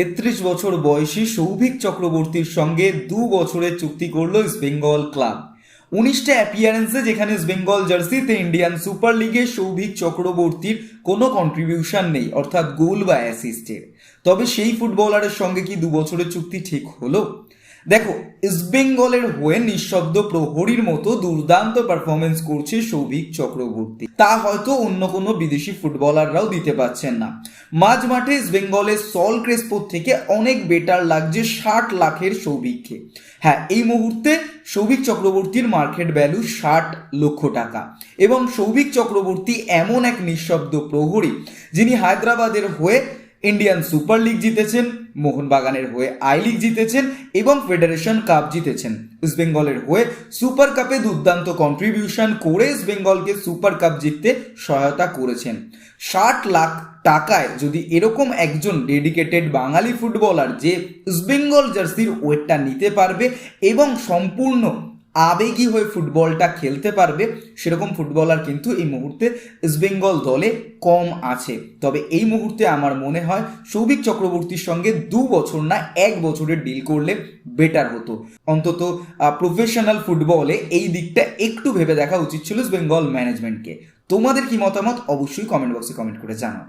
তেত্রিশ বছর বয়সী সৌভিক চক্রবর্তীর সঙ্গে দু বছরের চুক্তি করল ইস্ট বেঙ্গল ক্লাব। উনিশটা অ্যাপিয়ারেন্সে যেখানে বেঙ্গল জার্সিতে ইন্ডিয়ান সুপার লিগে সৌভিক চক্রবর্তীর কোনো কন্ট্রিবিউশন নেই, অর্থাৎ গোল বা অ্যাসিস্টের তবে সেই ফুটবলারের সঙ্গে কি দু বছরের চুক্তি ঠিক হলো? দেখো ইস্টবেঙ্গলের হয়ে নিঃশব্দ প্রহরীর মতো দুর্দান্ত পারফরমেন্স করছে সৌভিক চক্রবর্তী। তা হয়তো অন্য কোনো বিদেশি ফুটবলাররাও দিতে পারছেন না। মাঝ মাঠে ইস্টবেঙ্গলের সল ক্রেসপোর থেকে অনেক বেটার লাগছে ষাট লাখের সৌভিককে। হ্যাঁ এই মুহূর্তে সৌভিক চক্রবর্তীর মার্কেট ভ্যালু ষাট লক্ষ টাকা এবং সৌভিক চক্রবর্তী এমন এক নিঃশব্দ প্রহরী, যিনি হায়দ্রাবাদের হয়ে ইন্ডিয়ান সুপার লিগ জিতেছেন, মোহনবাগানের হয়ে আই লিগ জিতেছেন এবং ফেডারেশন কাপ জিতেছেন। ইস্ট বেঙ্গলের হয়ে সুপার কাপে দুর্দান্ত কন্ট্রিবিউশন করে ইস্ট বেঙ্গলকে সুপার কাপ জিততে সহায়তা করেছেন। ষাট লাখ টাকায় যদি এরকম একজন ডেডিকেটেড বাঙালি ফুটবলার যে ইস্ট বেঙ্গল জার্সির ওয়েটটা নিতে পারবে এবং সম্পূর্ণ আবেগী হয়ে ফুটবলটা খেলতে পারবে, সেরকম ফুটবলার কিন্তু এই মুহূর্তে ইস্টবেঙ্গল দলে কম আছে। তবে এই মুহূর্তে আমার মনে হয় সৌভিক চক্রবর্তীর সঙ্গে দু বছর না, এক বছরের ডিল করলে বেটার হতো। অন্তত প্রফেশনাল ফুটবলে এই দিকটা একটু ভেবে দেখা উচিত ছিল ইস্টবেঙ্গল ম্যানেজমেন্টকে তোমাদের কি মতামত? অবশ্যই কমেন্ট বক্সে কমেন্ট করে জানাও।